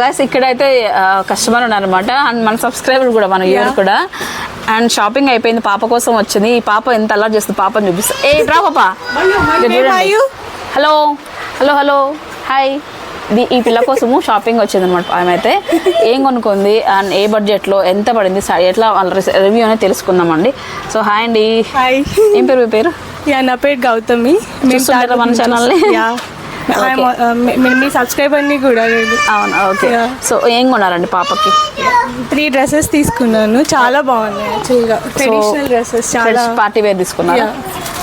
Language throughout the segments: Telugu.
గాయస్ ఇక్కడైతే కస్టమర్ ఉన్నారనమాట అండ్ మన సబ్స్క్రైబర్ కూడా మన వ్యూవర్ కూడా. అండ్ షాపింగ్ అయిపోయింది పాప కోసం వచ్చింది. ఈ పాప ఎంత అలా చేస్తుంది పాపని చూపిస్తా. ఏ రా పాప. హలో హలో హలో హాయ్ ఇది ఈ పిల్ల కోసము షాపింగ్ వచ్చింది అనమాట ఆమె అయితే. ఏం కొనుక్కుంది అండ్ ఏ బడ్జెట్లో ఎంత పడింది ఎట్లా వాళ్ళ రివ్యూ అనేది తెలుసుకుందామండి. సో హాయ్ అండి. హాయ్ ఏం పేరు మీ పేరు? యా నా పేరు గౌతమి. మన తాడూరు యా uh, మీ- మీ- మీ సబ్స్క్రైబర్ని కూడా అవును ఓకే. సో ఏం కొన్నారండి పాపకి త్రీ డ్రెస్సెస్ తీసుకున్నాను చాలా బాగున్నాయి యాక్చువల్గా ట్రెడిషనల్ డ్రెస్సెస్ చాలా పార్టీ వేర్ తీసుకున్నారు Yeah.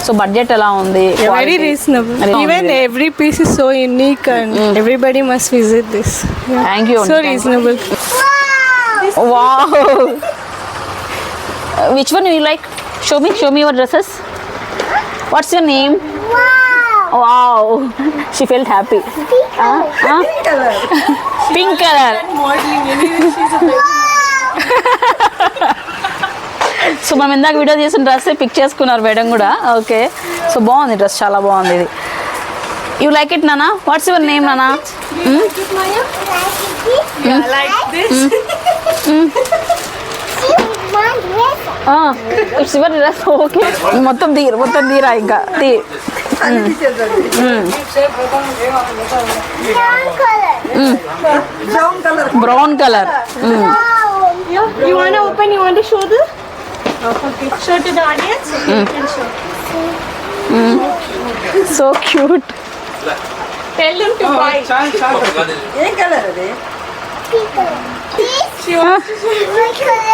సో బడ్జెట్ ఎలా ఉంది very? Reasonable even. Every piece is so unique and everybody must visit this Thank you, so. Reasonable Wow. Which one you like? Show me, show me your dresses. What's your name? Wow. She felt happy. Huh? Huh? Pink color. So మనం ఇందాక వీడియో చేసిన డ్రెస్ పిక్ చేసుకున్నారు మేడం కూడా. ఓకే సో బాగుంది డ్రెస్ చాలా బాగుంది ఇది. యూ లైక్ ఇట్ నానా? వాట్స్ యువర్ నేమ్ నానా? Like this it's your dress okay మొత్తం తీరు మొత్తం తీరా ఇంకా తీ brown colour You want to open? You want to show the? Okay. Show to the audience. Okay, you can show. So cute Tell them to buy. ఏం కలర్ అది She wants to show.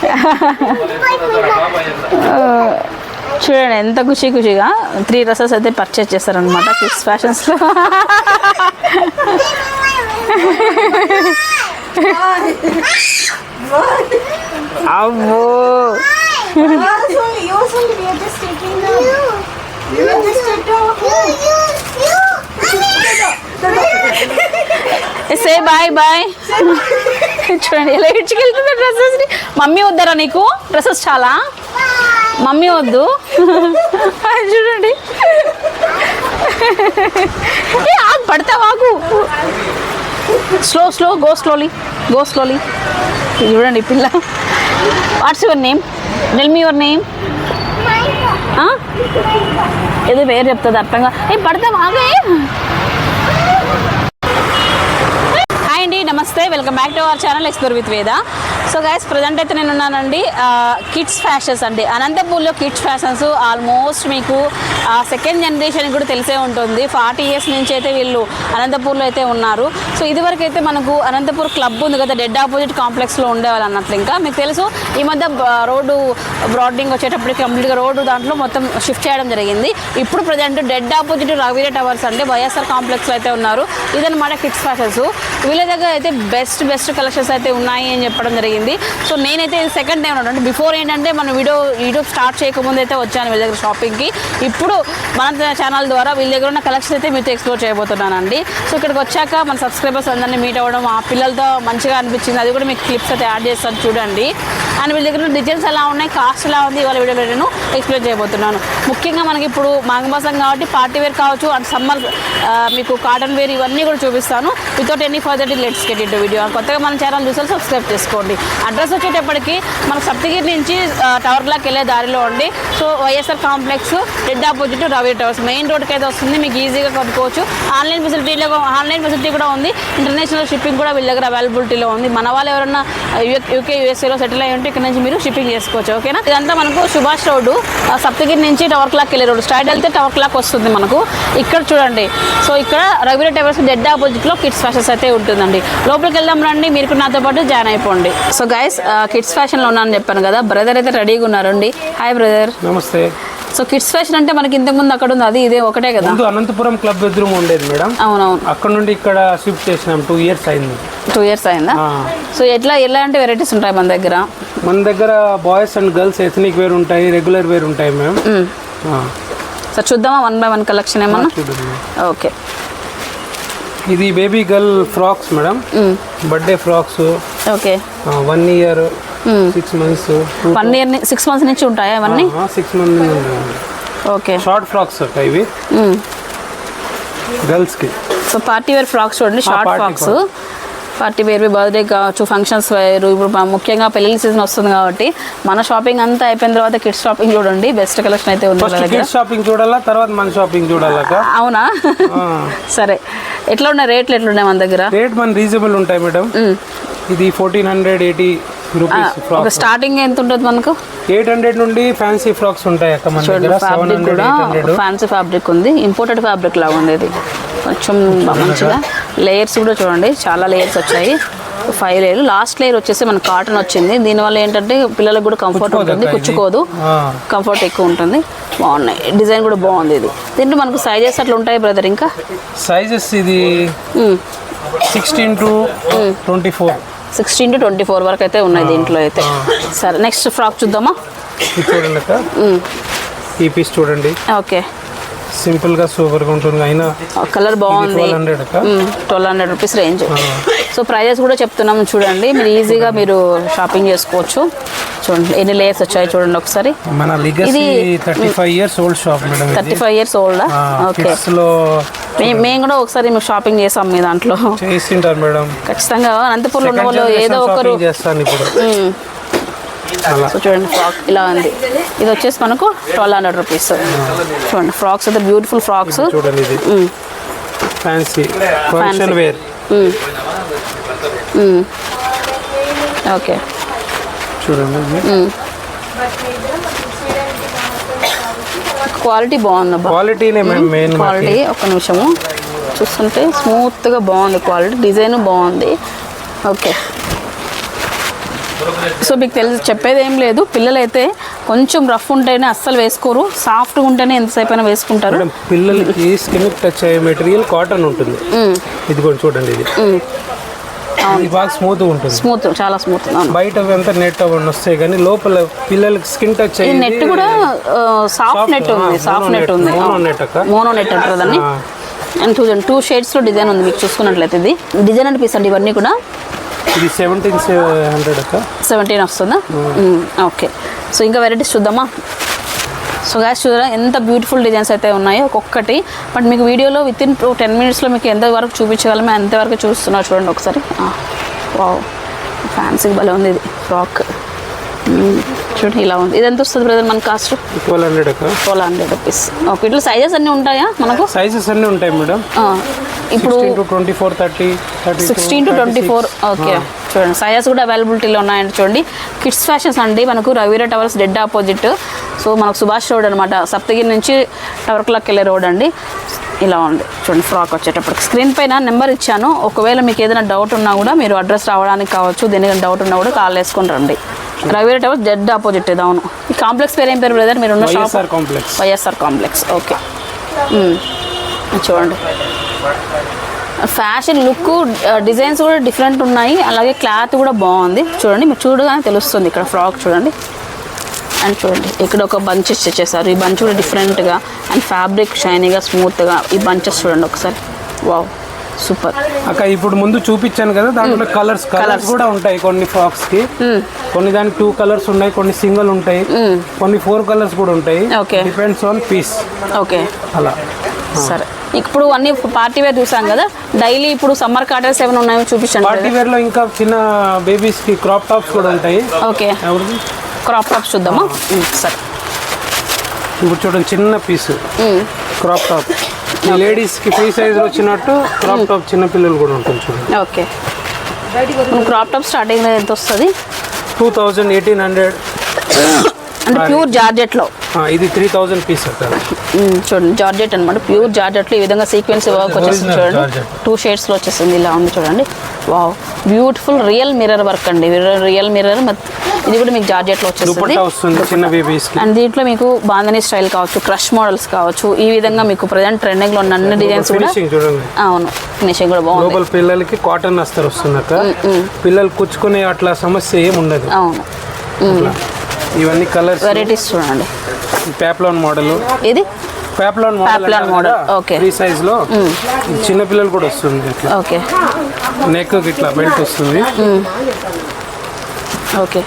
చూడండి ఎంత ఖుషి ఖుషిగా త్రీ డ్రెస్సెస్ అయితే పర్చేస్ చేస్తారనమాట కిడ్స్ ఫ్యాషన్స్లో అవ్వో సే బాయ్ బాయ్. చూడండి ఎలా ఇడ్చుకెళ్తుంది డ్రెస్సెస్ని మమ్మీ వద్దరా నీకు? డ్రెస్సెస్ చాలా? మమ్మీ వద్దు. చూడండి. ఏ, ఆగు పడతా ఆగు. Slow slow go slowly go slowly చూడండి పిల్ల. What's your name tell me your name ఏదో పేరు చెప్తుంది అర్థంగా. ఏ పడతా ఆగే హాయ్ అండి నమస్తే. Welcome back to our channel explore with Veda. So guys present అయితే నేను ఉన్నానండి కిడ్స్ ఫ్యాషన్స్ అండి. అనంతపూర్లో కిడ్స్ ఫ్యాషన్స్ ఆల్మోస్ట్ మీకు సెకండ్ జనరేషన్ కూడా తెలిసే ఉంటుంది. ఫార్టీ ఇయర్స్ నుంచి అయితే వీళ్ళు అనంతపూర్లో అయితే ఉన్నారు. సో ఇదివరకు అయితే మనకు అనంతపూర్ క్లబ్ ఉంది కదా డెడ్ ఆపోజిట్ కాంప్లెక్స్లో ఉండేవాళ్ళు అన్నట్లు. ఇంకా మీకు తెలుసు ఈ మధ్య రోడ్డు బ్రాడ్నింగ్ వచ్చేటప్పుడు కంప్లీట్గా రోడ్డు దాంట్లో మొత్తం షిఫ్ట్ చేయడం జరిగింది. ఇప్పుడు present dead opposite Raveera towers అంటే వైఎస్ఆర్ కాంప్లెక్స్లో అయితే ఉన్నారు. ఇదన్నమాట కిడ్స్ ఫ్యాషన్స్ వీళ్ళ దగ్గర అయితే బెస్ట్ బెస్ట్ కలెక్షన్స్ అయితే ఉన్నాయి అని చెప్పడం జరిగింది. సో నేనైతే సెకండ్ టైం అంటే బిఫోర్ ఏంటంటే మన వీడియో యూట్యూబ్ స్టార్ట్ చేయకముందు అయితే వచ్చాను వీళ్ళ దగ్గర షాపింగ్కి ఇప్పుడు మన ఛానల్ ద్వారా వీళ్ళ దగ్గర ఉన్న కలెక్షన్ అయితే మీతో ఎక్స్ప్లోర్ చేయబోతున్నానండి. సో ఇక్కడికి వచ్చాక మన సబ్స్క్రైబర్స్ అందరినీ మీట్ అవ్వడం ఆ పిల్లలతో మంచిగా అనిపించింది. అది కూడా మీకు క్లిప్స్ అయితే యాడ్ చేస్తాను చూడండి. అండ్ వీళ్ళ దగ్గర డిజైన్స్ ఎలా ఉన్నాయి కాస్ట్ ఎలా ఉంది ఇవాళ వీడియోలో నేను ఎక్స్ప్లెయిన్ చేయబోతున్నాను. ముఖ్యంగా మనకి ఇప్పుడు మాఘమాసం కాబట్టి పార్టీ వేర్ కావచ్చు అండ్ సమ్మర్ మీకు కాటన్ వేర్ ఇవన్నీ కూడా చూపిస్తాను. Without any further let's get into video కొత్తగా మన ఛానల్ చూసారు సబ్స్క్రైబ్ చేసుకోండి. అడ్రస్ వచ్చేటప్పటికి మన సప్తగిరి నుంచి టవర్ క్లాక్ వెళ్ళే దారిలో ఉండి so YSR complex dead opposite Ravi towers main రోడ్కి అయితే వస్తుంది మీకు ఈజీగా కొనుక్కోవచ్చు. ఆన్లైన్ ఫెసిలిటీలో ఆన్లైన్ ఫెసిలిటీ కూడా ఉంది. ఇంటర్నేషనల్ షిప్పింగ్ కూడా వీళ్ళ దగ్గర అవైలబిలిటీలో ఉంది. మన వాళ్ళు ఎవరైనా యూకే uh, యూఎస్ఏలో సెటిల్ అయ్యి ఉంటే ఇక్కడ నుంచి మీరు షిప్పింగ్ చేసుకోవచ్చు ఓకేనా? ఇదంతా మనకు సుభాష్ రోడ్డు సప్తగిరి నుంచి టవర్ క్లాక్ వెళ్ళే రోడ్డు. స్ట్రైట్ వెళ్తే టవర్ క్లాక్ వస్తుంది మనకు. ఇక్కడ చూడండి. సో ఇక్కడ రఘువీర టవర్స్ డెడ్ ఆపోజిట్లో కిడ్స్ ఫ్యాషన్స్ అయితే ఉంటుందండి. లోపలికి వెళ్దాం రండి మీరు కూడా నాతో పాటు జాయిన్ అయిపోండి. సో గైస్ కిడ్స్ ఫ్యాషన్లో ఉన్నానని చెప్పాను కదా బ్రదర్ అయితే రెడీగా ఉన్నారండి. హాయ్ బ్రదర్ నమస్తే. సో కిడ్స్ ఫ్యాషన్ అంటే మనకి ఇంతకుముందు అక్కడ ఉంది అది ఇదే ఒకటే కదా? ముందు అనంతపురం క్లబ్ ఎదురుగా ఉండేది మేడం. అవునవును. అక్కడ నుండి ఇక్కడ షిఫ్ట్ చేసినాం టూ ఇయర్స్ అయింది. టూ ఇయర్స్ అయిందా. సో ఎట్లా ఎలాంటి వెరైటీస్ ఉంటాయి మన దగ్గర? మన దగ్గర boys and girls ethnic wear ఉంటాయి రెగ్యులర్ వేర్ ఉంటాయి మ్యామ్ మ్మ్. ఆ, సో చూద్దామా వన్ బై వన్ కలెక్షన్ ఏమన్నా? ఓకే. ఇది baby girl frocks madam. Birthday frocks okay. One year six months one year six months నుంచి ఉంటాయా అవన్నీ? Six month okay short frocks అక్క ఇవి. గర్ల్స్కి. సో పార్టీ వేర్ ఫ్రాక్స్ చూడండి short frocks party wear birthday కావచ్చు ఫంక్షన్స్ వేరు ఇప్పుడు ముఖ్యంగా పెళ్ళి సీజన్ వస్తుంది కాబట్టి మన షాపింగ్ అంతా అయిపోయిన తర్వాత కిడ్స్ షాపింగ్ చూడండి బెస్ట్ కలెక్షన్ అయితే ఉంది షాపింగ్ చూడాలా తర్వాత మన షాపింగ్ చూడాలక్క అవునా? సరే. ఎట్లా ఉన్నాయి? రేట్లు ఎట్లా ఉన్నాయి మన దగ్గర? రేట్ మన రీజనబుల్ ఉంటాయి మేడం ఇది ఫోర్టీన్ హండ్రెడ్ ఎయిటీ ఒక స్టార్టింగ్ ఎంత ఉంటుంది మనకు? ఎయిట్ హండ్రెడ్ నుండి ఫ్యాన్సీ ఫ్రాక్స్ ఉంటాయి అక్క మన దగ్గర. ఫ్యాబ్రిక్ కూడా ఫ్యాన్సీ ఫ్యాబ్రిక్ ఉంది. ఇంపోర్టెడ్ ఫ్యాబ్రిక్ లాగా ఉంది ఇది. కొంచెం మంచిగా. లేయర్స్ కూడా చూడండి చాలా లేయర్స్ వచ్చాయి. ఫైవ్ లేయర్ లాస్ట్ లేయర్ వచ్చేసి మనకు కాటన్ వచ్చింది. దీనివల్ల ఏంటంటే పిల్లలకు కూడా కంఫర్ట్ ఉంటుంది. కుచ్చుకోదు. కంఫర్ట్ ఎక్కువ ఉంటుంది. బాగున్నాయి. డిజైన్ కూడా బాగుంది ఇది. దీంట్లో మనకు సైజెస్ అట్లా ఉంటాయి బ్రదర్ ఇంకా? సైజెస్ ఇది sixteen to twenty four sixteen to twenty four వరకు అయితే ఉన్నాయి దీంట్లో అయితే. సరే నెక్స్ట్ ఫ్రాక్ చూద్దామా? చూడండి అక్క. ఈ పీస్ చూడండి. ఓకే. సింపుల్గా సూపర్గా ఉంటుంది. అయినా కలర్ బాగుంది. Twelve hundred rupees range so prices కూడా చెప్తున్నాం చూడండి. మీరు ఈజీగా మీరు షాపింగ్ చేసుకోవచ్చు. చూడండి ఎన్ని లేయర్స్ వచ్చాయి చూడండి ఒకసారి. మన ఇది- thirty five years old shop madam thirty five years old okay మేము కూడా ఒకసారి మేము షాపింగ్ చేసాం మీ దాంట్లో. చేసింటారు మేడం ఖచ్చితంగా అనంతపూర్లో ఉన్న వాళ్ళు ఏదో ఒకరు చేస్తాను ఇప్పుడు. సో చూడండి ఫ్రాక్ ఇలా ఉంది. ఇది వచ్చేసి మనకు ట్వెల్వ్ హండ్రెడ్ రూపీస్ చూడండి ఫ్రాక్స్ అయితే బ్యూటిఫుల్ ఫ్రాక్స్ చూడండి ఇది. ఫ్యాన్సీ ఫంక్షన్ వేర్ ఓకే చూడండి. క్వాలిటీ బాగుంది క్వాలిటీనే మెయిన్ క్వాలిటీ ఒక నిమిషము. చూస్తుంటే స్మూత్గా బాగుంది క్వాలిటీ డిజైన్ బాగుంది. ఓకే. సో మీకు తెలిసి చెప్పేది ఏం లేదు. పిల్లలైతే కొంచెం రఫ్ ఉంటేనే అస్సలు వేసుకోరు. సాఫ్ట్గా ఉంటేనే ఎంతసేపు అయినా వేసుకుంటారు. పిల్లలకి స్కిన్ టచ్ అయ్యే మెటీరియల్ కాటన్ ఉంటుంది. ఇది కూడా చూడండి ఇది. ఇది బాగా స్మూత్ ఉంటుంది. స్మూత్ చాలా స్మూత్ బయట అంతా నెట్ అవన్నీ వస్తాయి కానీ లోపల పిల్లలకి స్కిన్ టచ్ అయ్యి నెట్ కూడా సాఫ్ట్ నెట్ ఉంది సాఫ్ట్ నెట్ ఉంది. మోనో నెట్ అంటారు దాన్ని. అండ్ చూడండి టూ షేడ్స్లో డిజైన్ ఉంది మీకు చూసుకున్నట్లయితే ఇది. డిజైన్ అనిపిస్తుంది ఇవన్నీ కూడా. ఇది సెవెంటీన్ హండ్రెడ్ సెవెంటీన్ వస్తుందా? ఓకే. సో ఇంకా వెరైటీస్ చూద్దామా? సో గ్యాస్ చూడరా ఎంత బ్యూటిఫుల్ డిజైన్స్ అయితే ఉన్నాయో ఒక్కొక్కటి. బట్ మీకు వీడియోలో విత్ ఇన్ టూ టెన్ మినిట్స్లో మీకు ఎంత వరకు చూపించగలమే అంతవరకు చూస్తున్నారు చూడండి ఒకసారి. వావ్ ఫ్యాన్సీ భలే ఉంది ఇది. ఫ్రాక్ చూడండి ఇలా ఉంది. ఇది ఎంత వస్తుంది బ్రదర్ మన cost twelve hundred twelve hundred rupees okay ఇట్లా సైజెస్ అన్నీ ఉంటాయా మనకు? సైజెస్ అన్నీ ఉంటాయి మేడం. ఇప్పుడు twenty four thirty sixteen to twenty four okay చూడండి సైజెస్ కూడా అవైలబిలిటీలో ఉన్నాయండి చూడండి. కిడ్స్ ఫ్యాషన్స్ అండి మనకు Raveera towers dead opposite so మనకు సుభాష్ రోడ్ అనమాట సప్తగిరి నుంచి టవర్ క్లాక్ వెళ్ళే రోడ్ అండి. ఇలా ఉంది. చూడండి ఫ్రాక్ వచ్చేటప్పటికి. స్క్రీన్ పైన నెంబర్ ఇచ్చాను. ఒకవేళ మీకు ఏదైనా డౌట్ ఉన్నా కూడా మీరు అడ్రస్ రావడానికి కావచ్చు దేనికైనా డౌట్ ఉన్నా కూడా కాల్ వేసుకొని రండి. రవీరా టవర్స్ డెడ్ ఆపోజిట్ ఇది అవును. ఈ కాంప్లెక్స్ పేరు ఏం పేరు బ్రదర్? మీరు ఉన్న shop? Complex. YSR complex. Okay. చూడండి. ఫ్యాషన్ లుక్ డిజైన్స్ కూడా డిఫరెంట్ ఉన్నాయి. అలాగే క్లాత్ కూడా బాగుంది. చూడండి మీరు చూడగానే తెలుస్తుంది ఇక్కడ ఫ్రాక్ చూడండి. అండ్ చూడండి ఇక్కడ ఒక బంచెస్ చేశారు. ఈ బంచ్ కూడా డిఫరెంట్గా అండ్ ఫ్యాబ్రిక్ షైనీగా స్మూత్గా ఈ బంచెస్ చూడండి ఒకసారి. వావ్ సూపర్ అక్క ఇప్పుడు ముందు చూపించాను కదా దాంట్లో కలర్స్ కలర్స్ కూడా ఉంటాయి కొన్ని ఫ్రాక్స్కి కొన్ని దానికి టూ కలర్స్ ఉన్నాయి కొన్ని సింగిల్ ఉంటాయి. కొన్ని ఫోర్ కలర్స్ కూడా ఉంటాయి. డిపెండ్స్ ఆన్ పీస్ ఓకే అలా. సరే. ఇప్పుడు అన్ని పార్టీ వేర్ చూసాం కదా డైలీ ఇప్పుడు సమ్మర్ కాటన్స్ ఏమైనా ఉన్నాయో చూపించండి పార్టీ వేర్లో ఇంకా చిన్న బేబీస్కి క్రాప్ టాప్స్ కూడా ఉంటాయి. ఓకే క్రాప్ టాప్స్ చూద్దామా? సరే. ఇప్పుడు చూడండి చిన్న పీస్. క్రాప్ టాప్ ఈ లేడీస్కి ఫ్రీ సైజ్ వచ్చినట్టు క్రాప్ టాప్ చిన్న పిల్లలు కూడా ఉంటుంది చూడండి. ఓకే. క్రాప్ టాప్ స్టార్టింగ్ ఎంత వస్తుంది? Two thousand eighteen hundred. అంటే ప్యూర్ జార్జెట్లో. ఇది త్రీ థౌజండ్ పీస్ చూడండి జార్జెట్ అనమాట ప్యూర్ జార్జెట్లో ఈ విధంగా సీక్వెన్స్ వర్క్ వచ్చేసింది చూడండి. టూ షేడ్స్లో వచ్చేసింది ఇలా ఉంది చూడండి. Wow beautiful real mirror work అండి. రియల్ మిర్రర్ ఇది కూడా మీకు జార్జెట్లో వచ్చేస్తుంది. అండ్ దీంట్లో మీకు బాంధనీ స్టైల్ కావచ్చు క్రష్ మోడల్స్ కావచ్చు ఈ విధంగా మీకు ప్రజెంట్ ట్రెండింగ్లో ఉన్న అన్ని డిజైన్స్ కూడా అవును ఫినిషింగ్ కూడా బాగుంది. లోపల పిల్లలకి కాటన్ అస్తర్ వస్తుందక్క. పిల్లలు కుచ్చుకునే అట్లా సమస్య ఏం ఉండదు. అవును. ఇవన్నీ కలర్స్ వెరైటీస్ చూడండి. పేప్లాన్ మోడల్ ఇది peplum Papillon model, okay. Free సైజ్లో. చిన్న పిల్లలు కూడా వస్తుంది ఇట్లా. ఓకే నెక్ ఇట్లా బెల్ట్ వస్తుంది. ఓకే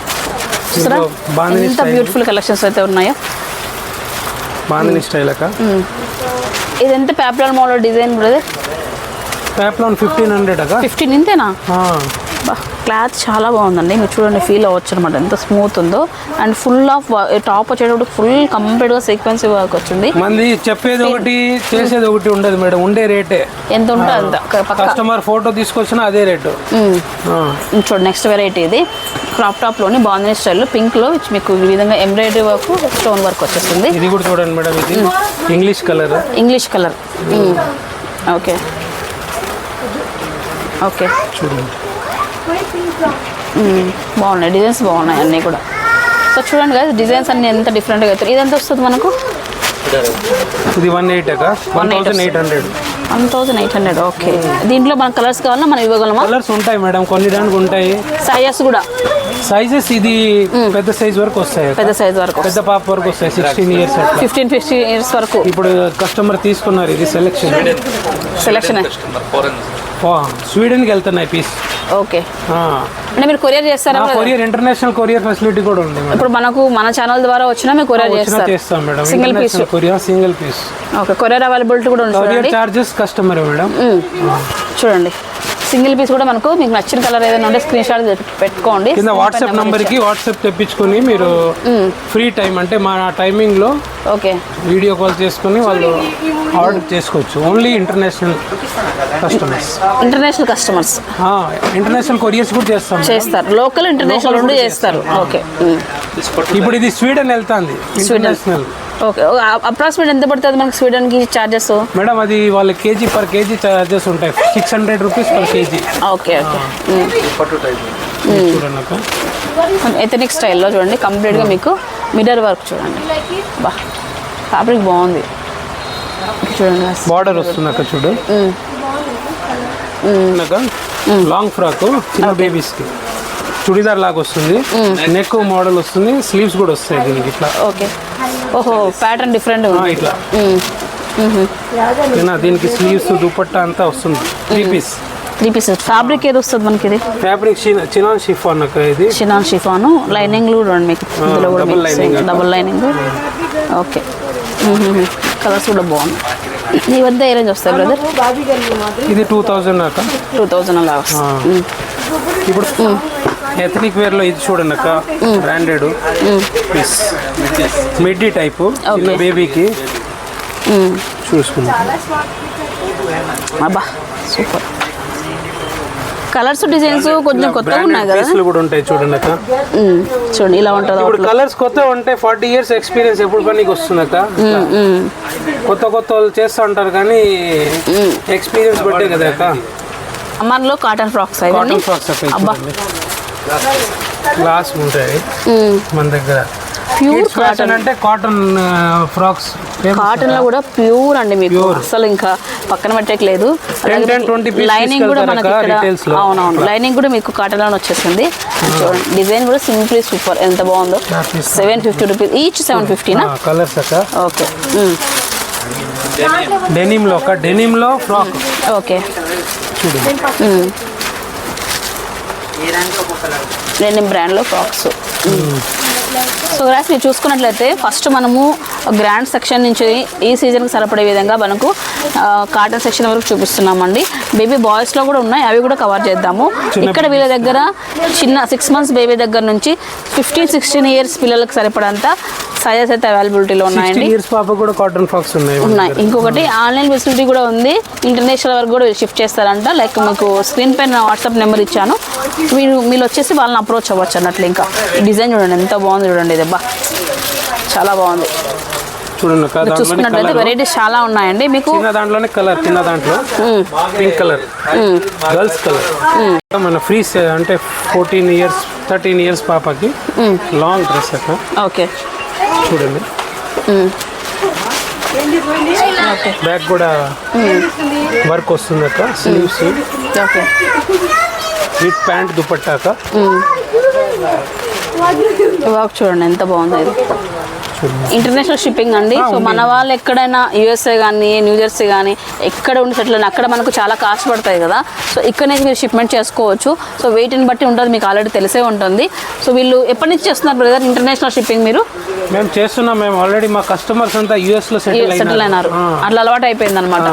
బాందిని ఎంత. బ్యూటిఫుల్ కలెక్షన్స్ అయితే ఉన్నాయో. బాందిని స్టైల్ అక్క. ఇది ఎంత paper model design brother peplum fifteen hundred అక్క. ఫిఫ్టీన్ ఇంతేనా? క్లాత్ చాలా బాగుందండి. మీరు చూడండి ఫీల్ అవ్వచ్చు అనమాట ఎంత స్మూత్ ఉందో. అండ్ ఫుల్ ఆఫ్ టాప్ వచ్చేటప్పుడు ఫుల్ కంప్లీట్గా సీక్వెన్స్ వర్క్ వచ్చింది. మంది చెప్పేది ఒకటి చేసేది ఒకటి ఉండదు మేడం. ఉండే రేటే. ఎంత ఉంటే అంత. కస్టమర్ ఫోటో తీసుకొచ్చినా అదే రేటు. చూడండి నెక్స్ట్ వెరైటీ ఇది. క్రాప్ టాప్లోని బాగుంది స్టైల్లో. పింక్లో మీకు ఈ విధంగా ఎంబ్రాయిడరీ వర్క్ స్టోన్ వర్క్ వచ్చేస్తుంది. ఇది కూడా చూడండి మేడం ఇది. English colour English colour okay. Okay. చూడండి. బాగున్నాయి. డిజైన్స్ బాగున్నాయి అన్నీ కూడా. సో చూడండి కదా డిజైన్స్ అన్ని ఎంత డిఫరెంట్గా అవుతాయి ఇది ఎంత వస్తుంది మనకు? ఇది one eight one thousand eight hundred one thousand eight hundred okay దీంట్లో మన కలర్స్ కావాలా మనం ఇవ్వగలమా? కలర్స్ ఉంటాయి మేడం కొన్ని దానికి ఉంటాయి. సైజెస్ కూడా. సైజెస్ ఇది పెద్ద సైజ్ వరకు వస్తాయి. పెద్ద సైజ్ వరకు పెద్ద పాప వరకు వస్తాయి సిక్స్టీన్ ఇయర్స్ అట్లా. ఫిఫ్టీన్ ఫిఫ్టీ ఇయర్స్ వరకు. ఇప్పుడు కస్టమర్ తీసుకున్నారు ఇది సెలెక్షన్ సెలెక్షన్ స్వీడన్కి వెళ్తున్నాయి పీస్. ఓకే. అంటే మీరు కొరియర్ చేస్తారా? కొరియర్ ఇంటర్నేషనల్ కొరియర్ ఫెసిలిటీ కూడా ఉంది ఇప్పుడు మనకు మన ఛానల్ ద్వారా వచ్చినా మీరు కొరియర్ చేస్తారు చేస్తాం. Madam. Single piece courier single piece okay courier availability కూడా ఉంది కొరియర్ చార్జెస్ కస్టమర్ మేడం. మ్మ్. చూడండి. సింగిల్ పీస్ కూడా మనకు మీకు నచ్చిన కలర్ ఏదైనా ఉంటే స్క్రీన్ షాట్ పెట్టుకోండి. కింద వాట్సాప్ నంబర్కి వాట్సాప్ తెప్పించుకొని మీరు ఫ్రీ టైం అంటే మా టైమింగ్లో ఓకే. వీడియో కాల్ చేసుకొని వాళ్ళు ఆర్డర్ చేసుకోవచ్చు. Only international customers international customers international couriers కూడా చేస్తాం చేస్తారు. లోకల్ ఇంటర్నేషనల్ రెండు చేస్తారు. ఓకే. ఇప్పుడు ఇది స్వీడన్ వెళ్తాంది. ఇంటర్నేషనల్ ఓకే అప్రాక్సిమేట్ ఎంత పడుతుంది మనకి స్వీడన్కి చార్జెస్ మేడం అది వాళ్ళ కేజీ పర్ కేజీ చార్జెస్ ఉంటాయి. Six hundred rupees per KG. Okay okay. Ethnic స్టైల్లో చూడండి కంప్లీట్గా మీకు మిడర్ వర్క్ చూడండి. బా ఫ్యాబ్రిక్ బాగుంది. చూడండి. బార్డర్ వస్తుంది అక్క చూడు. లాంగ్ ఫ్రాక్ చిన్న బేబీస్కి. చుడిదార్ లాగా వస్తుంది. నెక్ మోడల్ వస్తుంది. స్లీవ్స్ కూడా వస్తాయి దీనికి ఇట్లా. ఓకే. ఓహో ప్యాటర్న్ డిఫరెంట్ ఇట్లా? దీనికి స్లీవ్స్ దుపట్టా అంతా వస్తుంది. Three piece. Three pieces fabric ఏది వస్తుంది మనకి ఇది? ఫ్యాబ్రిక్ చినాన్ షిఫాన్ ఇది. షినాన్ షిఫాను. లైనింగ్ చూడండి మీకు. ఇందులో కూడా. Double lining okay. కలర్స్ కూడా బాగున్నాయి. ఇవంతా ఏ రేంజ్ వస్తాయి బ్రదర్ ఇది టూ థౌజండ్ టూ థౌజండ్ అలా ఇప్పుడు ఎథనిక్ వేర్లో ఇది చూడండి అక్క. Branded piece midi type. బేబీకి చూసుకుందాం. అబ్బా సూపర్ కలర్స్ డిజైన్స్ కొంచెం కొత్తగా ఉన్నాయి కదా? పీస్లు కూడా ఉంటాయి చూడండి అక్క. మ్మ్. చూడండి ఇలా ఉంటుంది ఇప్పుడు కలర్స్ కొత్త ఉంటాయి ఫార్టీ ఇయర్స్ ఎక్స్పీరియన్స్ ఎప్పుడు పనికి వస్తుంది అక్క? కొత్త కొత్త వాళ్ళు చేస్తూ ఉంటారు కానీ ఎక్స్పీరియన్స్ బట్టే కదా అక్క. మనలో కాటన్ ఫ్రాక్స్ కాటన్ ఫ్రాక్స్ అబ్బా. క్లాస్ ఉంటాయి. మన దగ్గర. ప్యూర్ కాటన్ అంటే కాటన్ ఫ్రాక్స్ కాటన్లో కూడా ప్యూర్ అండి మీకు. అసలు ఇంకా పక్కన పెట్టలేదు 10, 10, 20 pieces లైనింగ్ కూడా మనకి. అవునవును. లైనింగ్ కూడా మీకు కాటన్లో వచ్చేసింది. చూడండి. డిజైన్ కూడా సింప్లీ సూపర్ ఎంత బాగుందో. Seven fifty rupees each seven ఫిఫ్టీనా colours okay డెనిమ్లో ఒక డెనిమ్లో ఫ్రాక్ ఓకే చూడండి రెండు బ్రాండ్లో ఫ్రాక్స్ సో గ్రాస్ మీరు చూసుకున్నట్లయితే ఫస్ట్ మనము గ్రాండ్ సెక్షన్ నుంచి ఈ సీజన్కి సరిపడే విధంగా మనకు కాటన్ సెక్షన్ వరకు చూపిస్తున్నామండి. బేబీ బాయ్స్లో కూడా ఉన్నాయి అవి కూడా కవర్ చేద్దాము. ఇక్కడ వీళ్ళ దగ్గర చిన్న సిక్స్ మంత్స్ బేబీ దగ్గర నుంచి ఫిఫ్టీన్ సిక్స్టీన్ ఇయర్స్ పిల్లలకు సరిపడంత సైజెస్ అయితే అవైలబిలిటీలో ఉన్నాయండి. ఇయర్స్ పాప కూడా కాటన్ ఫ్రాక్స్ ఉన్నాయి. ఉన్నాయి. ఇంకొకటి ఆన్లైన్ ఫెసిలిటీ కూడా ఉంది. ఇంటర్నేషనల్ వరకు కూడా షిఫ్ట్ చేస్తారంట. లైక్ మీకు స్క్రీన్ పైన వాట్సాప్ నెంబర్ ఇచ్చాను. మీరు మీరు వచ్చేసి వాళ్ళని అప్రోచ్ అవ్వచ్చు అన్నట్లు ఇంకా. డిజైన్ చూడండి ఎంత బాగుంది చూడండి ఇది అబ్బా. చాలా బాగుంది. చూసుకున్నట్లయితే వెరైటీస్ చాలా ఉన్నాయండి. మీకు దాంట్లోనే కలర్ చిన్న దాంట్లో. పింక్ కలర్ గర్ల్స్ కలర్ మన ఫ్రీ అంటే ఫోర్టీన్ ఇయర్స్ థర్టీన్ ఇయర్స్ పాపకి లాంగ్ డ్రెస్ అక్క. ఓకే చూడండి. బ్యాక్ కూడా వర్క్ వస్తుంది అక్క స్లీవ్స్ విత్ ప్యాంట్ దుపట్టాక. వర్క్ చూడండి ఎంత బాగుందో ఇది. ఇంటర్నేషనల్ షిప్పింగ్ అండి. సో ఉంది. మన వాళ్ళు ఎక్కడైనా యూఎస్ఏ కానీ న్యూజెర్సీ కానీ ఎక్కడ ఉండి సెటిల్ అయినా అక్కడ మనకు చాలా కాస్ట్ పడతాయి కదా. సో ఇక్కడ నుంచి మీరు షిప్మెంట్ చేసుకోవచ్చు. సో వెయిట్ని బట్టి ఉంటుంది మీకు ఆల్రెడీ తెలిసే ఉంటుంది. సో వీళ్ళు ఎప్పటి నుంచి చేస్తున్నారు బ్రదర్ ఇంటర్నేషనల్ షిప్పింగ్ మీరు? మేము చేస్తున్నాం మేము ఆల్రెడీ మా కస్టమర్స్ అంతా యుఎస్లో సెటిల్ అయినారు. అట్లా అలవాటు అయిపోయింది అనమాట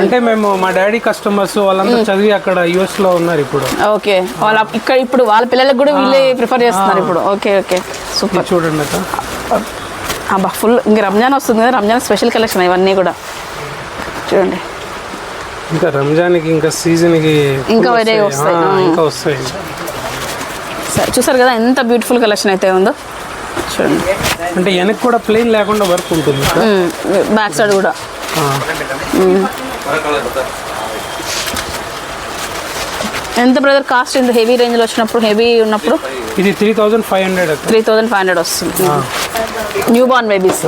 అంటే మేము మా డాడీ కస్టమర్స్ వాళ్ళంతా చదివి అక్కడ యుఎస్లో ఉన్నారు ఇప్పుడు. ఓకే వాళ్ళ ఇక్కడ ఇప్పుడు వాళ్ళ పిల్లలకు కూడా వీళ్ళే ప్రిఫర్ చేస్తున్నారు ఇప్పుడు. ఓకే ఓకే సూపర్ చూడండి అక్క. అబ్బా ఫుల్ ఇంక రంజాన్ వస్తుంది కదా రంజాన్ స్పెషల్ కలెక్షన్ ఇవన్నీ కూడా. చూడండి. ఇంకా రంజాన్కి ఇంకా సీజన్కి ఇంకా వేరే వస్తాయి. ఇంకా వస్తాయి. సరే చూసారు కదా ఎంత బ్యూటిఫుల్ కలెక్షన్ అయితే ఉందో? చూడండి. అంటే వెనక్కి కూడా ప్లెయిన్ లేకుండా వర్క్ ఉంటుంది. బ్యాక్ సైడ్ కూడా. ఎంత బ్రదర్ కాస్ట్ ఇంత హెవీ రేంజ్లో వచ్చినప్పుడు హెవీ ఉన్నప్పుడు? ఇది three thousand five hundred three thousand five hundred వస్తుంది. New born babies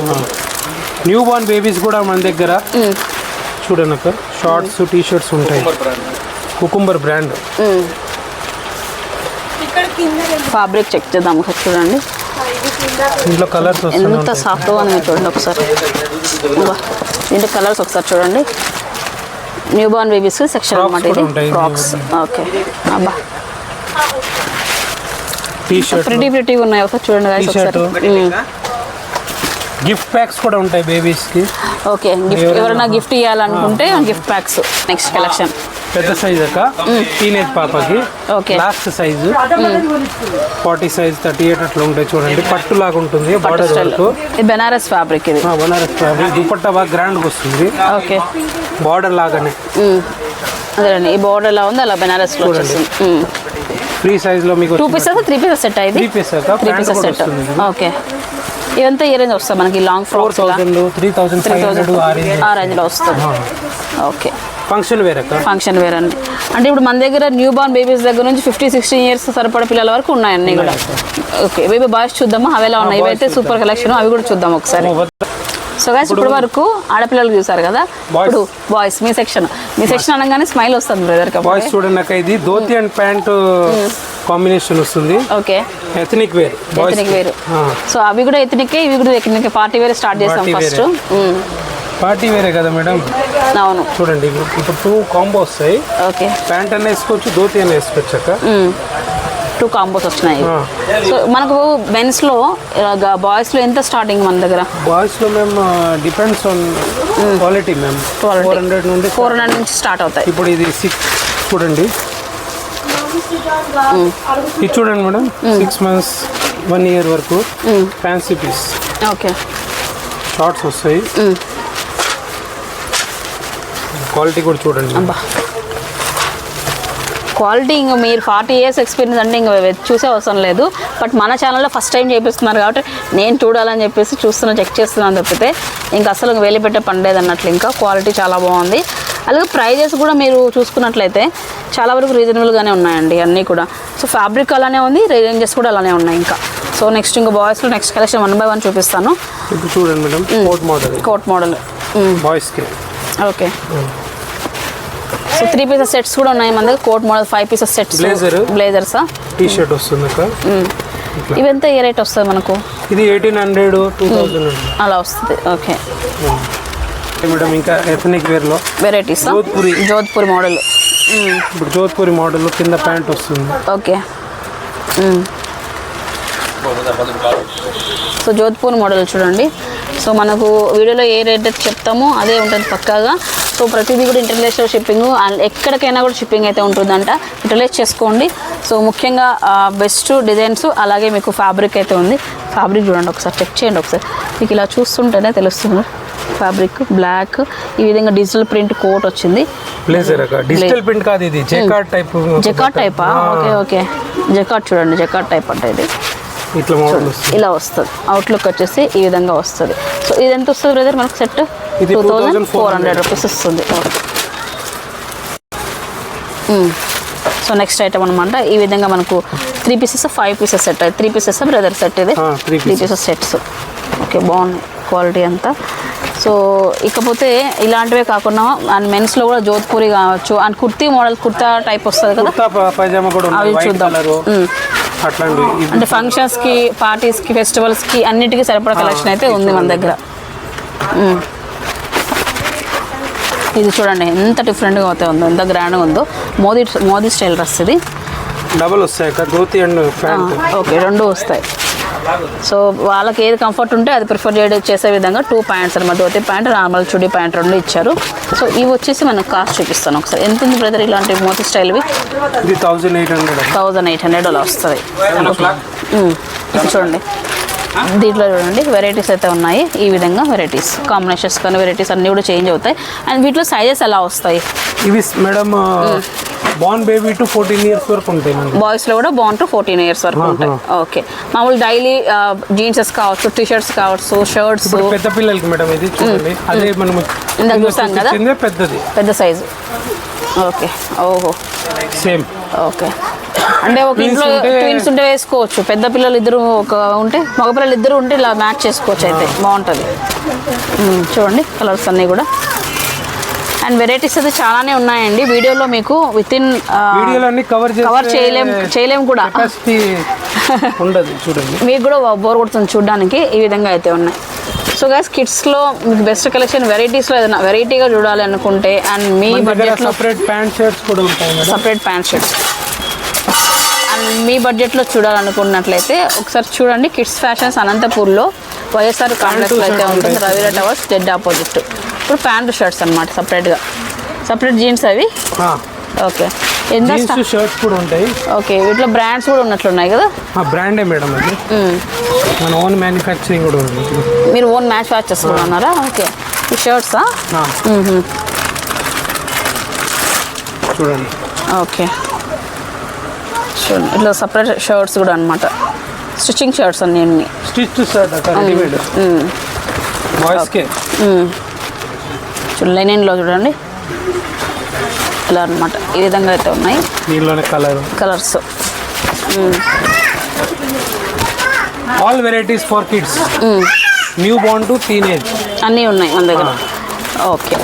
new born babies కూడా మన దగ్గర. చూడండి అక్క షార్ట్స్ టీ షర్ట్స్ ఉంటాయి కుకుంబర్ బ్రాండ్ ఫ్యాబ్రిక్ చెక్ చేద్దాం ఒకసారి చూడండి. ఇంట్లో కలర్స్ ఎంత వస్తున్నాయి సాఫ్ట్గా ఉంది చూడండి ఒకసారి. దీంట్లో కలర్స్ ఒకసారి చూడండి. న్యూ బార్న్ బేబీస్ సెక్షన్ అనమాట ఇది. ఫ్రాక్స్ ఓకే అబ్బా. ప్రిటీ ప్రిటీగా ఉన్నాయి. ఒకసారి చూడండి guys. ఒకసారి. మ్మ్. గిఫ్ట్ ప్యాక్స్ కూడా ఉంటాయి బేబీస్కి ఓకే గిఫ్ట్ ఎవరైనా గిఫ్ట్ ఇవ్వాలనుకుంటే గిఫ్ట్ ప్యాక్స్ నెక్స్ట్ కలెక్షన్ పెద్ద సైజ్ అక్క. టీనేజ్ పాపకి. Okay. Last size forty size thirty eight అట్లా ఉంటాయి చూడండి. పట్టు లాగా ఉంటుంది బార్డర్ స్టైల్ వర్క్. ఇది బెనారస్ ఫ్యాబ్రిక్ ఇది. బనారస్ ఫ్యాబ్రిక్ దుపట్టా బాగా గ్రాండ్ వస్తుంది. ఓకే. బార్డర్ లాగానే. అదేనండి ఈ బోర్డర్ ఎలా ఉంది అలా బెనారస్లో చూడండి. ఫ్రీ సైజ్లో మీకు two pieces three pieces set ఇది? త్రీ పీస్ అక్క త్రీ పీసెస్ సెట్ ఓకే ఇదంతా ఏ రేంజ్ వస్తుంది మనకి? Long four frocks thousand three thousand three thousand ఆ రేంజ్లో వస్తుంది. Okay function wear function wear అండి. అంటే ఇప్పుడు మన దగ్గర న్యూ బార్న్ బేబీస్ దగ్గర నుంచి ఫిఫ్టీ సిక్స్టీన్ ఇయర్స్ సరిపడే పిల్లల వరకు ఉన్నాయి అన్నీ కూడా ఓకే బేబీ బాయ్స్ చూద్దామా? అవి ఎలా ఉన్నాయి? ఇవైతే సూపర్ కలెక్షన్ అవి కూడా చూద్దాం ఒకసారి. సో గైస్ ఇప్పుడు వరకు ఆడపిల్లలు చూసారు కదా. ఇప్పుడు బాయ్స్ మీ సెక్షన్ మీ సెక్షన్ అనగానే స్మైల్ వస్తుంది బ్రదర్ బాయ్స్ చూడండి అక్క ఇది ధోతి అండ్ ప్యాంట్ కాంబినేషన్ వస్తుంది. Okay ethnic wear ethnic wear so అవి కూడా ఎథనికే ఇవి కూడా ఎథనిక్ పార్టీ వేర్ స్టార్ట్ చేసాం ఫస్ట్. పార్టీ వేరే కదా మేడం అవును. చూడండి ఇప్పుడు టూ కాంబో వస్తాయి. ఓకే ప్యాంట్ అన్న వేసుకోవచ్చు ధోతి అన్న వేసుకోవచ్చు అక్క టూ కాంబోస్ వచ్చినాయి. సో మనకు మెన్స్లో బాయ్స్లో ఎంత స్టార్టింగ్ మన దగ్గర? బాయ్స్లో మేము. Depends on quality ma'am. Four hundred నుండి ఫోర్ హండ్రెడ్ నుంచి స్టార్ట్ అవుతాయి. ఇప్పుడు ఇది సిక్స్ చూడండి. ఇది చూడండి madam six months one year వరకు ఫ్యాన్సీ పీస్ ఓకే. షార్ట్స్ వస్తాయి. క్వాలిటీ కూడా చూడండి. అబ్బా. క్వాలిటీ ఇంకా మీరు ఫార్టీ ఇయర్స్ ఎక్స్పీరియన్స్ అంటే ఇంకా చూసే అవసరం లేదు. బట్ మన ఛానల్లో ఫస్ట్ టైం చేపిస్తున్నారు కాబట్టి నేను చూడాలని చెప్పేసి చూస్తున్నా చెక్ చేస్తున్నాను తప్పితే ఇంకా అసలు ఇంక వేలి పెట్టే పండేది అన్నట్లు ఇంకా క్వాలిటీ చాలా బాగుంది. అలాగే ప్రైజెస్ కూడా మీరు చూసుకున్నట్లయితే చాలా వరకు రీజనబుల్గానే ఉన్నాయండి అన్నీ కూడా. సో ఫ్యాబ్రిక్ అలానే ఉంది రేంజెస్ కూడా అలానే ఉన్నాయి ఇంకా. సో నెక్స్ట్ ఇంకా బాయ్స్లో next collection one by one చూపిస్తాను. చూడండి madam coat model. Coat model. బాయ్స్కి. Okay. So three pieces sets కూడా ఉన్నాయి మన దగ్గర coat model five pieces sets Blazer. బ్లేజర్సా టీ షర్ట్ వస్తుంది అక్క. ఇట్లా. ఇవెంత ఏ రేట్ వస్తుంది మనకు? ఇది ఎయిటీన్ హండ్రెడ్ టూ థౌజండ్ అలా వస్తుంది. ఓకే మేడం ఇంకా ఎథనిక్ వేర్లో వెరైటీస్ జోధ్పూరి. జోధ్పూరి మోడల్ ఇప్పుడు జోధ్పూరి మోడల్ కింద ప్యాంట్ వస్తుంది. ఓకే సో జోధ్పూర్ మోడల్ చూడండి. సో మనకు వీడియోలో ఏ రేట్ అయితే చెప్తామో అదే ఉంటుంది పక్కాగా. సో ప్రతిదీ కూడా ఇంటర్నేషనల్ షిప్పింగ్ ఎక్కడికైనా కూడా షిప్పింగ్ అయితే ఉంటుందంట. యూటిలైజ్ చేసుకోండి. సో ముఖ్యంగా బెస్ట్ డిజైన్స్ అలాగే మీకు ఫ్యాబ్రిక్ అయితే ఉంది. ఫ్యాబ్రిక్ చూడండి ఒకసారి చెక్ చేయండి ఒకసారి. మీకు ఇలా చూస్తుంటేనే తెలుస్తుంది. Fabric black. ఈ విధంగా డిజిటల్ ప్రింట్ కోట్ వచ్చింది. డిజిటల్ ప్రింట్ కాదు ఇది. జెకార్డ్ టైప్ జకాట్ టైపా ఓకే ఓకే. జకాట్ చూడండి జకాట్ టైప్ అంటే ఇది. ఇలా వస్తుంది. అవుట్లుక్ వచ్చేసి ఈ విధంగా వస్తుంది. సో ఇది ఎంత వస్తుంది బ్రదర్ మనకు set two thousand four 2400 hundred rupees వస్తుంది. సో నెక్స్ట్ ఐటమ్ అనమాట ఈ విధంగా మనకు three pieces five pieces set three pieces brother set ఇది. త్రీ పీసెస్ సెట్స్ ఓకే బాగుంది క్వాలిటీ అంతా. సో ఇకపోతే ఇలాంటివే కాకుండా అండ్ మెన్స్లో కూడా జోధ్పూరి కావచ్చు. And kurti model kurta type వస్తుంది కదా. అవి చూద్దాం. కలర్ మ్మ్. అట్లాంటి ఇది అంటే ఫంక్షన్స్కి పార్టీస్కి ఫెస్టివల్స్కి అన్నిటికీ సరిపడా కలెక్షన్ అయితే ఉంది మన దగ్గర. ఇది చూడండి ఎంత డిఫరెంట్గా అయితే ఉందో ఎంత గ్రాండ్గా ఉందో మోదీ మోదీ స్టైల్ డ్రెస్ ఇది డబల్ వస్తాయి ఓకే రెండు వస్తాయి సో వాళ్ళకి ఏది కంఫర్ట్ ఉంటే అది ప్రిఫర్ చేయడం చేసే విధంగా టూ ప్యాంట్స్ అనమాట dhoti pant normal chudi pant రెండు ఇచ్చారు. సో ఇవి వచ్చేసి మనకు కాస్ట్ చూపిస్తాను ఒకసారి. ఎంత ఉంది బ్రదర్ ఇలాంటి Modi స్టైల్వి thousand eight hundred thousand eight hundred అలా వస్తుంది. చూడండి. దీంట్లో చూడండి వెరైటీస్ అయితే ఉన్నాయి. ఈ విధంగా వెరైటీస్ కాంబినేషన్స్ కానీ వెరైటీస్ అన్నీ కూడా చేంజ్ అవుతాయి. అండ్ వీటిలో సైజెస్ ఎలా వస్తాయి? ఇవి madam born baby to fourteen years వరకు ఉంటాయి మనకి. బాయ్స్లో కూడా బాగుంటూ ఫోర్టీన్ ఇయర్స్ వరకు ఉంటాయి. ఓకే మామూలు డైలీ జీన్సెస్ కావచ్చు టీ షర్ట్స్ కావచ్చు షర్ట్స్ పెద్ద పిల్లలకి మేడం ఇది చూడండి. అదే మనం ఇందాక చూసాం కదా? పెద్దది. పెద్ద సైజు ఓకే ఓహో. సేమ్ ఓకే అంటే ఒక ఇంట్లో ఉంటే- ట్విన్స్ ఉంటే వేసుకోవచ్చు. పెద్ద పిల్లలు ఇద్దరు ఒక ఉంటే మగ పిల్లలు ఇద్దరు ఉంటే ఇలా మ్యాచ్ చేసుకోవచ్చు అయితే. బాగుంటుంది. చూడండి కలర్స్ అన్నీ కూడా. అండ్ వెరైటీస్ అయితే చాలానే ఉన్నాయండి. వీడియోలో మీకు విత్ ఇన్ కవర్ కవర్ చేయలేం చేయలేం కూడా. ఉండదు చూడండి. మీకు కూడా బోర్ కొడుతుంది చూడడానికి. ఈ విధంగా అయితే ఉన్నాయి. సో గైస్ కిడ్స్లో మీకు బెస్ట్ కలెక్షన్ వెరైటీస్లో ఏదైనా వెరైటీగా చూడాలి అనుకుంటే అండ్ మీ బడ్జెట్లో సపరేట్ ప్యాంట్ షర్ట్స్ కూడా ఉంటాయి సపరేట్ ప్యాంట్ షర్ట్స్ అండ్ మీ బడ్జెట్లో చూడాలనుకున్నట్లయితే ఒకసారి చూడండి కిడ్స్ ఫ్యాషన్స్ అనంతపూర్లో వైఎస్ఆర్ కాంప్లెక్స్లో అయితే ఉంటుంది. రవీరా టవర్స్ డెడ్ ఆపోజిట్ ఇప్పుడు ప్యాంటు షర్ట్స్ అనమాట సపరేట్గా సపరేట్ జీన్స్ అవి? ఓకే. ఎంత షర్ట్స్ కూడా ఉంటాయి. ఓకే వీటిలో బ్రాండ్స్ కూడా ఉన్నట్లున్నాయి కదా? ఆ బ్రాండే మేడం అది. మన ఓన్ మ్యానుఫ్యాక్చరింగ్ కూడా ఉంది. మీరు ఓన్ వాచ్ చేసుకున్నారా ఓకే. ఈ షర్ట్సా చూడండి. ఓకే. చూడండి ఇట్లా సపరేట్ షర్ట్స్ కూడా అనమాట స్టిచ్చింగ్ షర్ట్స్ అన్నీ స్టిచ్ షర్ట్ రెడీమేడ్ బాయ్స్కే చూడండి లెనిన్లో చూడండి. ఇలా అనమాట ఈ విధంగా అయితే ఉన్నాయి. దీనిలోనే colour colours all varieties for kids new born to teenage అన్నీ ఉన్నాయి మన దగ్గర. ఓకే